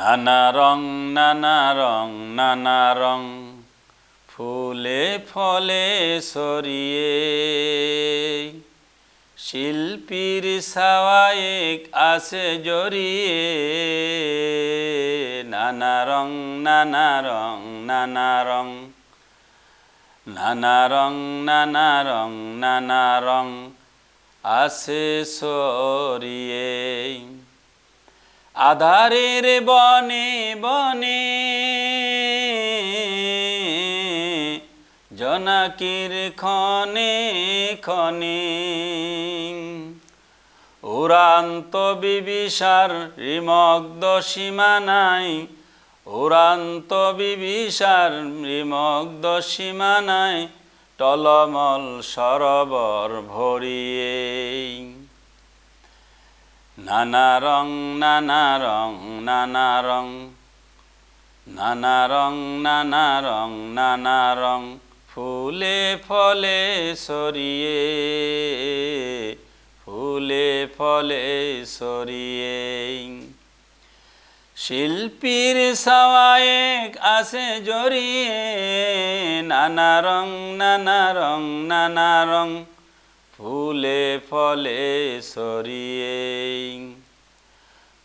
নানা রং নানা রং নানা রং, ফুলে ফলে সরিয়ে শিল্পীর সাওয়ায়েক আছে জড়িয়ে। নানা রং নানা রং নানা রং নানা রং নানা রং নানা রং আছে সরিয়ে আধারের বনে বনে জনাকির খনে খনে উড়ান্ত বিবিসার রিমগ্ধ সীমানাই উড়ান্ত বিবিসার রিমগ্ধ সীমানায় টলমল সরবর ভরিয়ে নানা রং নানা রং নানা রং। নানা রং নানা রং নানা রং, ফুলে ফলে সরিয়ে। ফুলে ফলে সরিয়ে। শিল্পীর সওয়ায়েক আছে জড়িয়ে। নানা রং নানা রং নানা রং ফুলে ফলে সরিয়ে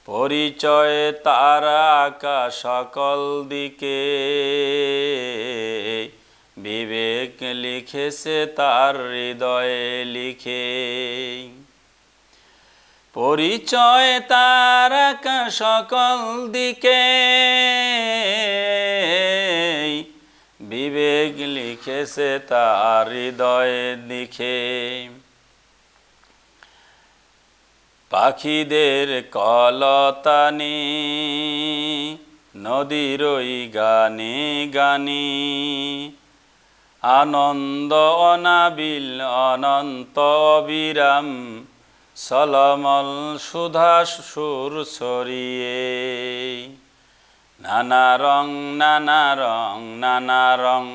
পরিচয় তারা আকা সকল দিকে। বিবেক লিখেছে তার হৃদয়ে লিখে পরিচয় তার সকল দিকে। বিবেক লিখেছে তার হৃদয়ে লিখে পাখিদের কলতানি, নদীর ওই গানে গানি। আনন্দ অনাবিল, অনন্ত বিরাম সলমল সুধা সুর সরিয়ে নানা রং নানা রং নানা রং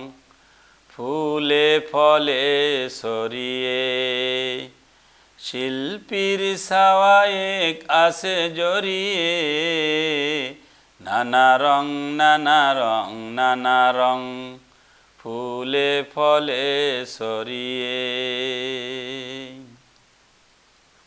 ফুলে ফলে সরিয়ে শিল্পীর সাওয়ায়েক আছে জড়িয়ে। নানা রং নানা রং নানা রং ফুলে ফলে সরিয়ে